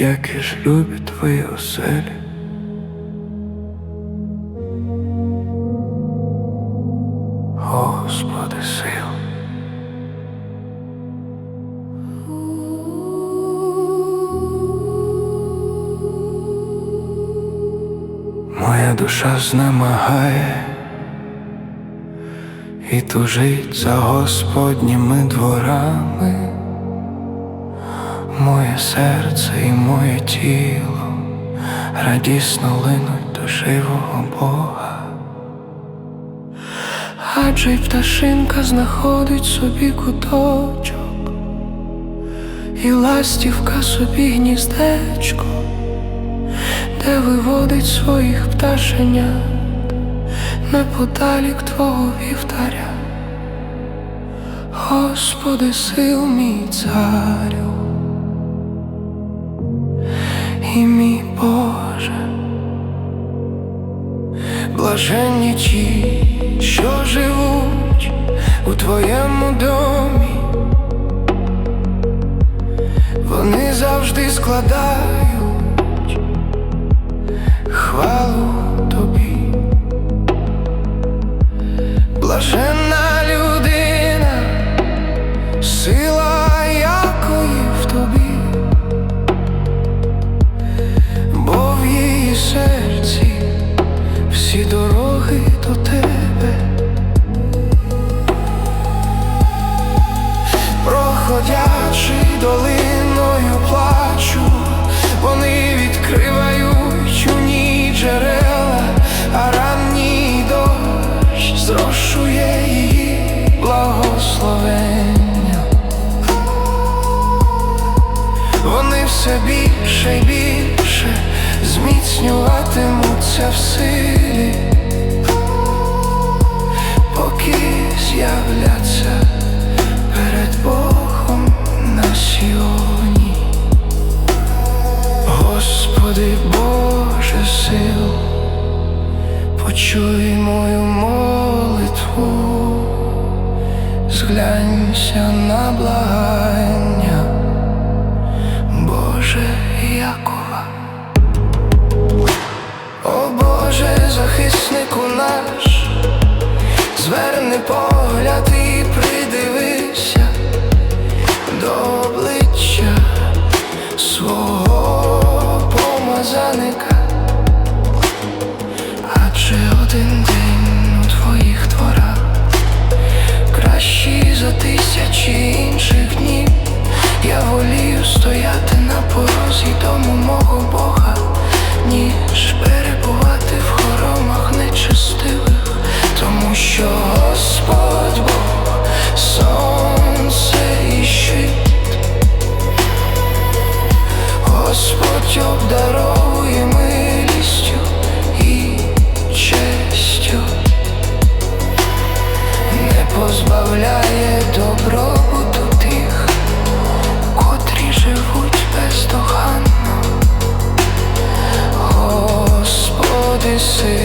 які ж любі твої оселі. Господи сил. Моя душа знемагає і тужить за Господніми дворами, моє серце і моє тіло радісно линуть до живого Бога. Адже й пташинка знаходить собі куточок, і ластівка собі гніздечко, де виводить своїх пташенят неподалік твого вівтаря. Господи, сил мій царю, і мій Боже, блаженні ті, що живуть у твоєму домі, вони завжди складають хвалу благословення. Вони все більше й більше зміцнюватимуться в силі, поки з'являться перед Богом на сіоні. Господи Боже сил, почуй мою молитву, зглянься на благання, say